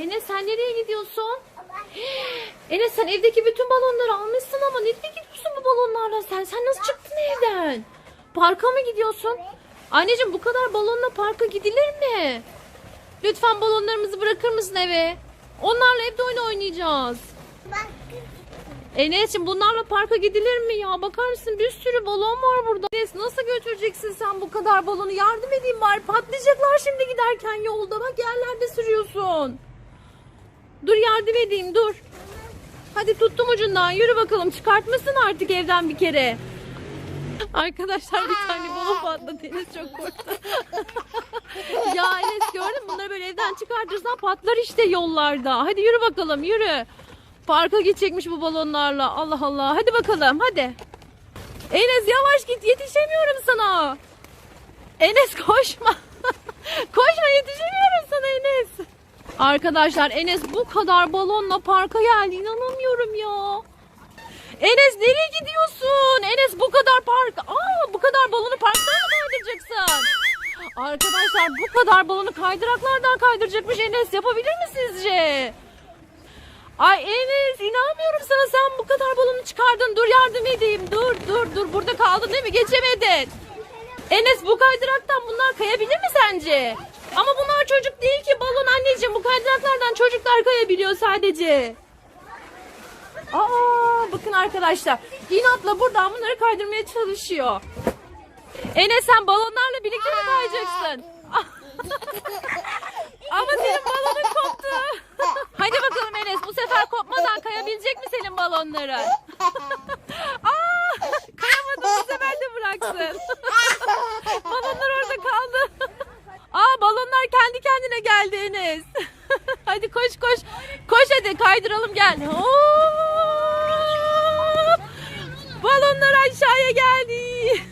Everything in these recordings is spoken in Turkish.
Enes sen nereye gidiyorsun? Enes sen evdeki bütün balonları almışsın ama nereye gidiyorsun bu balonlarla sen? Sen nasıl çıktın evden? Parka mı gidiyorsun? Anneciğim bu kadar balonla parka gidilir mi? Lütfen balonlarımızı bırakır mısın eve? Onlarla evde oyun oynayacağız. Enes'ciğim bunlarla parka gidilir mi ya? Bakar mısın bir sürü balon var burada. Enes nasıl götüreceksin sen bu kadar balonu? Yardım edeyim bari patlayacaklar şimdi giderken yolda. Bak yerlerde sürüyorsun. Dur yardım edeyim dur. Hadi tuttum ucundan yürü bakalım çıkartmasın artık evden bir kere. Arkadaşlar bir tane balon patladı Enes çok korktu. ya Enes gördün bunları böyle evden çıkartırsan patlar işte yollarda. Hadi yürü bakalım yürü. Parka gidecekmiş bu balonlarla. Allah Allah. Hadi bakalım hadi. Enes yavaş git yetişemiyorum sana. Enes koşma. koşma yetişemiyorum sana Enes. Arkadaşlar Enes bu kadar balonla parka geldi. İnanamıyorum ya. Enes nereye gidiyorsun? Enes bu kadar park. Aa bu kadar balonu parktan mı kaydıracaksın? Arkadaşlar bu kadar balonu kaydıraklardan kaydıracakmış Enes. Yapabilir mi sizce? Ay Enes inanmıyorum sana sen bu kadar balonu çıkardın. Dur yardım edeyim. Dur dur dur burada kaldın değil mi? Geçemedin. Enes bu kaydıraktan bunlar kayabilir mi sence? Ama bunlar çocuk değil ki balon anneciğim. Bu kaydıraklardan çocuklar kayabiliyor sadece. Aa bakın arkadaşlar. İnatla buradan bunları kaydırmaya çalışıyor. Enes sen balonlarla birlikte mi kayacaksın? Ama senin balonun koptu. Hadi bakalım Enes bu sefer kopmadan kayabilecek mi senin balonların? Aa, kayamadı bu sefer de bıraksın. balonlar orada kaldı. Aa balonlar kendi kendine geldi Enes. hadi koş koş. Koş hadi kaydıralım gel. Balonlar aşağıya geldi.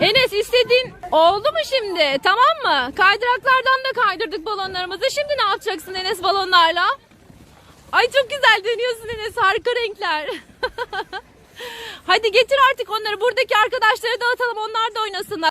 Enes istediğin oldu mu şimdi? Tamam mı? Kaydıraklardan da kaydırdık balonlarımızı. Şimdi ne yapacaksın Enes balonlarla? Ay çok güzel dönüyorsun Enes. Harika renkler. Hadi getir artık onları. Buradaki arkadaşlara dağıtalım. Onlar da oynasınlar.